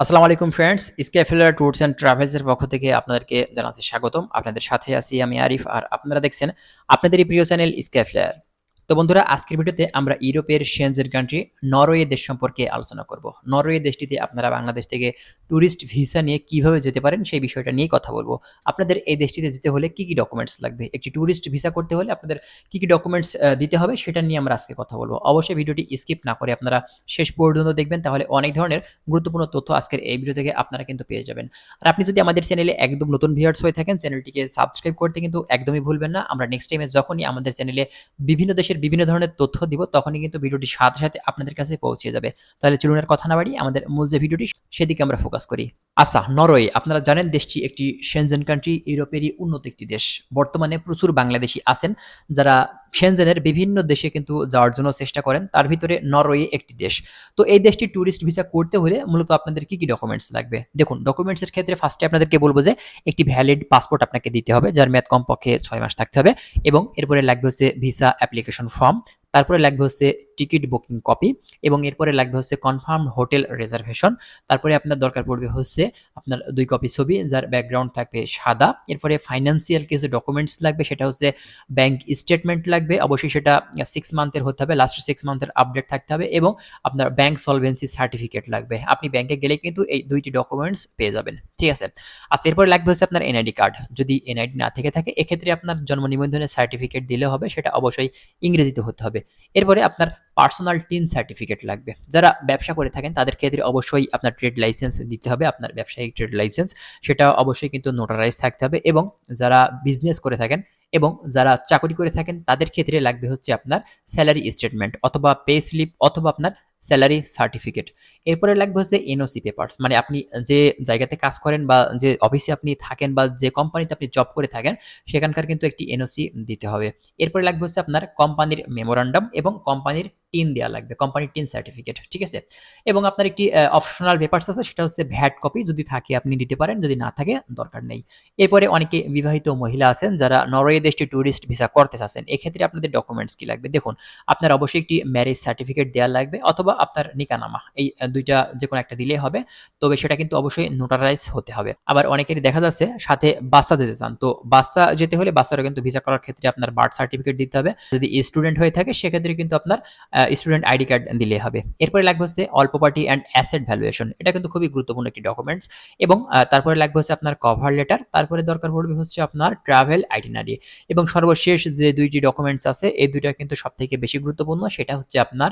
আসসালামু আলাইকুম friends Scafeller tours and ট্রাভেলসের পক্ষ থেকে আপনাদেরকে জানাচ্ছি স্বাগতম। আপনাদের সাথে আছি আমি আরিফ আর আপনারা দেখছেন আপনাদেরই প্রিয় চ্যানেল স্ক্যাফেলার তো বন্ধুরা, আজকের ভিডিওতে আমরা ইউরোপের সেনজেন কান্ট্রি নরওয়ে দেশ সম্পর্কে আলোচনা করব। নরওয়ে দেশটিতে আপনারা বাংলাদেশ থেকে ট্যুরিস্ট ভিসা নিয়ে কীভাবে যেতে পারেন সেই বিষয়টা নিয়ে কথা বলব। আপনাদের এই দেশটিতে যেতে হলে কি কি ডকুমেন্টস লাগবে? একটি ট্যুরিস্ট ভিসা করতে হলে আপনাদের কি কি ডকুমেন্টস দিতে হবে সেটা নিয়ে আমরা আজকে কথা বলব। অবশ্যই ভিডিওটি স্কিপ না করে আপনারা শেষ পর্যন্ত দেখবেন, তাহলে অনেক ধরনের গুরুত্বপূর্ণ তথ্য আজকের এই ভিডিও থেকে আপনারা কিন্তু পেয়ে যাবেন। আর আপনি যদি আমাদের চ্যানেলে একদম নতুন ভিউয়ার্স হয়ে থাকেন চ্যানেলটিকে সাবস্ক্রাইব করতে কিন্তু একদমই ভুলবেন না। আমরা নেক্সট টাইমে যখনই আমাদের চ্যানেলে বিভিন্ন দেশের বিভিন্ন ধরনের তথ্য দিব, তখনই কিন্তু ভিডিওটি সাথে সাথে আপনাদের কাছে পৌঁছে যাবে। তাহলে চলুন আর কথা না বাড়ি, আমাদের মূল যে ভিডিওটি, সেদিকে আমরা ফোকাস করি। আচ্ছা নরওয়ে, আপনারা জানেন দেশটি একটি সেনজেন কান্ট্রি ইউরোপেরই উন্নত একটি দেশ। বর্তমানে প্রচুর বাংলাদেশি আছেন, যারা সেনজেনের বিভিন্ন দেশে কিন্তু যাওয়ার জন্য চেষ্টা করেন। তার ভিতরে নরওয়ে একটি দেশ। তো এই দেশটি ট্যুরিস্ট ভিসা করতে হলে মূলত আপনাদের কি কি ডকুমেন্টস লাগবে? দেখুন ডকুমেন্টসের ক্ষেত্রে ফার্স্টে আপনাদেরকে বলব যে একটি ভ্যালিড পাসপোর্ট আপনাকে দিতে হবে, যার মেয়াদ কমপক্ষে ছয় মাস থাকতে হবে এবং এরপরে লাগবে হচ্ছে ভিসা অ্যাপ্লিকেশন ফর্ম তারপরে লাগবে হচ্ছে টিকিট বুকিং কপি এবং এরপরে লাগবে হচ্ছে কনফার্ম হোটেল রিজার্ভেশন তারপরে আপনার দরকার পড়বে হচ্ছে আপনার দুই কপি ছবি যার ব্যাকগ্রাউন্ড থাকবে সাদা। এরপরে ফাইন্যান্সিয়াল কিছু ডকুমেন্টস লাগবে, সেটা হচ্ছে ব্যাংক স্টেটমেন্ট লাগবে। অবশ্যই সেটা সিক্স মান্থের হতে হবে লাস্ট সিক্স মান্থের আপডেট থাকতে হবে এবং আপনার ব্যাংক সলভেন্সি সার্টিফিকেট লাগবে। আপনি ব্যাংকে গেলে কিন্তু এই দুইটি ডকুমেন্টস পেয়ে যাবেন, ঠিক আছে? আচ্ছা এরপরে লাগবে হচ্ছে আপনার এনআইডি কার্ড যদি এনআইডি না থেকে থাকে, এক্ষেত্রে আপনার জন্ম নিবন্ধনের সার্টিফিকেট দিলে হবে, সেটা অবশ্যই ইংরেজিতে হতে হবে। এরপরে আপনার পার্সোনাল টিন সার্টিফিকেট লাগবে। যারা ব্যবসা করে থাকেন, তাদের ক্ষেত্রে অবশ্যই আপনার ট্রেড লাইসেন্স দিতে হবে, আপনার ব্যবসায়িক ট্রেড লাইসেন্স সেটা অবশ্যই কিন্তু নোটারাইজ থাকতে হবে এবং যারা বিজনেস করে থাকেন এবং যারা চাকরি করে থাকেন, তাদের ক্ষেত্রে লাগবে হচ্ছে আপনার স্যালারি স্টেটমেন্ট অথবা পে স্লিপ অথবা আপনার স্যালারি সার্টিফিকেট। এরপরে লাগবে হচ্ছে এনওসি পেপার্স মানে আপনি যে জায়গাতে কাজ করেন বা যে অফিসে আপনি থাকেন বা যে কোম্পানিতে আপনি জব করে থাকেন, সেখানকার কিন্তু একটি এনওসি দিতে হবে। এরপরে লাগবে হচ্ছে আপনার কোম্পানির মেমোরান্ডাম এবং কোম্পানির টিন দেওয়া লাগবে কোম্পানির টিন সার্টিফিকেট ঠিক আছে? এবং আপনার একটি অপশনাল পেপার্স আছে, সেটা হচ্ছে ভ্যাট কপি, যদি থাকে আপনি দিতে পারেন, যদি না থাকে দরকার নেই। এরপরে অনেকে বিবাহিত মহিলা আছেন, যারা নরওয়ে দেশটি ট্যুরিস্ট ভিসা করতে চাচ্ছেন, এক্ষেত্রে আপনাদের ডকুমেন্টস কি লাগবে? দেখুন, আপনার অবশ্যই একটি ম্যারেজ সার্টিফিকেট দেওয়া লাগবে, অথবা আপনার নিকানামা। এই দুইটা যে কোনো একটা দিলেই হবে। তবে সেটা কিন্তু অবশ্যই নোটারাইজ হতে হবে। আবার অনেকেরই দেখা যাচ্ছে সাথে বাচ্চা যেতে চান। তো বাচ্চা যেতে হলে বাচ্চারা কিন্তু ভিসা করার ক্ষেত্রে আপনার বার্থ সার্টিফিকেট দিতে হবে। যদি স্টুডেন্ট হয়ে থাকে, সেক্ষেত্রে কিন্তু আপনার স্টুডেন্ট আইডি কার্ড দিলে হবে। এরপরে লাগবে হচ্ছে all property and asset valuation এটা কিন্তু খুবই গুরুত্বপূর্ণ একটি ডকুমেন্টস এবং তারপরে লাগবে হচ্ছে আপনার কভার লেটার তারপরে দরকার পড়বে হচ্ছে আপনার ট্রাভেল আইটিনারি এবং সর্বশেষ যে দুইটি ডকুমেন্টস আছে, এই দুইটা কিন্তু সব থেকে বেশি গুরুত্বপূর্ণ। সেটা হচ্ছে আপনার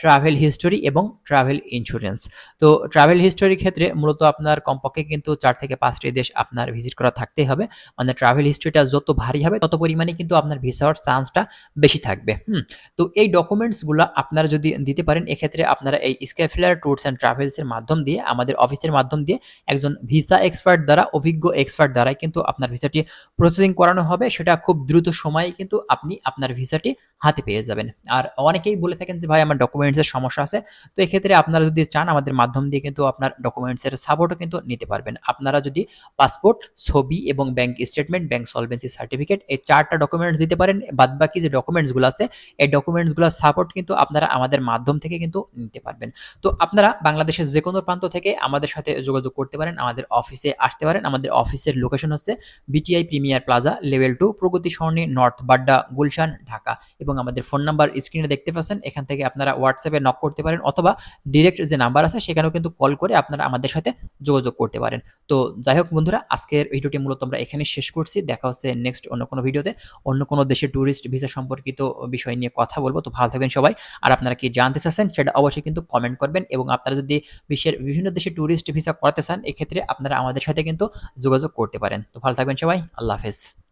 ট্রাভেল হিস্টোরি এবং ট্রাভেল ইন্স্যুরেন্স তো ট্রাভেল হিস্টোরির ক্ষেত্রে মূলত আপনার কমপক্ষে কিন্তু চার থেকে পাঁচটি দেশ আপনার ভিজিট করা থাকতেই হবে। মানে ট্রাভেল হিস্ট্রিটা যত ভারী হবে, তত পরিমাণে কিন্তু আপনার ভিসা হওয়ার চান্সটা বেশি থাকবে। হুম, তো এই ডকুমেন্টসগুলো আপনারা যদি দিতে পারেন, এক্ষেত্রে আপনারা এই স্ক্যাফিলার ট্যুরস অ্যান্ড ট্রাভেলসের মাধ্যম দিয়ে, আমাদের অফিসের মাধ্যম দিয়ে একজন ভিসা এক্সপার্ট দ্বারা, অভিজ্ঞ এক্সপার্ট দ্বারাই কিন্তু আপনার ভিসাটি প্রসেসিং করানো হবে। সেটা খুব দ্রুত সময়ে কিন্তু আপনি আপনার ভিসাটি হাতে পেয়ে যাবেন। আর অনেকেই বলে থাকেন যে, ভাই, আমার ডকুমেন্টসের সমস্যা আছে। তো এক্ষেত্রে আপনারা যদি চান, আমাদের মাধ্যম দিয়ে কিন্তু আপনার ডকুমেন্টসের সাপোর্টও কিন্তু নিতে পারবেন। আপনারা যদি পাসপোর্ট ছবি এবং bank statement bank solvency certificate এই চারটা ডকুমেন্টস দিতে পারেন বাদ বাকি যে ডকুমেন্টসগুলো আছে, এই ডকুমেন্টসগুলোর সাপোর্ট কিন্তু আপনারা আমাদের মাধ্যম থেকে কিন্তু নিতে পারবেন। তো আপনারা বাংলাদেশের যে কোনো প্রান্ত থেকে আমাদের সাথে যোগাযোগ করতে পারেন, আমাদের অফিসে আসতে পারেন। আমাদের অফিসের লোকেশন হচ্ছে BTI Premier Plaza level two Pragati Sarani north Badda Gulshan, Dhaka. এবং আমাদের ফোন নাম্বার স্ক্রিনে দেখতে পাচ্ছেন, এখান থেকে আপনারা হোয়াটসঅ্যাপে নক করতে পারেন অথবা ডিরেক্ট যে নাম্বার আছে সেখানেও কিন্তু কল করে আপনারা আমাদের সাথে যোগাযোগ করতে পারেন। তো যাই হোক বন্ধুরা, আজকের ভিডিওটি মূলত আমরা এখানে শেষ করছি। দেখা হচ্ছে নেক্সট অন্য কোনো ভিডিওতে। অন্য কোনো দেশের ট্যুরিস্ট ভিসা সম্পর্কিত বিষয় নিয়ে কথা বলব। তো ভালো থাকবেন সবাই। আর আপনারা কি জানতে চাচ্ছেন সেটা অবশ্যই কিন্তু কমেন্ট করবেন এবং আপনারা যদি বিশ্বের বিভিন্ন দেশে ট্যুরিস্ট ভিসা করাতে চান, এক্ষেত্রে আপনারা আমাদের সাথে কিন্তু যোগাযোগ করতে পারেন। তো ভালো থাকবেন সবাই। আল্লাহ হাফেজ।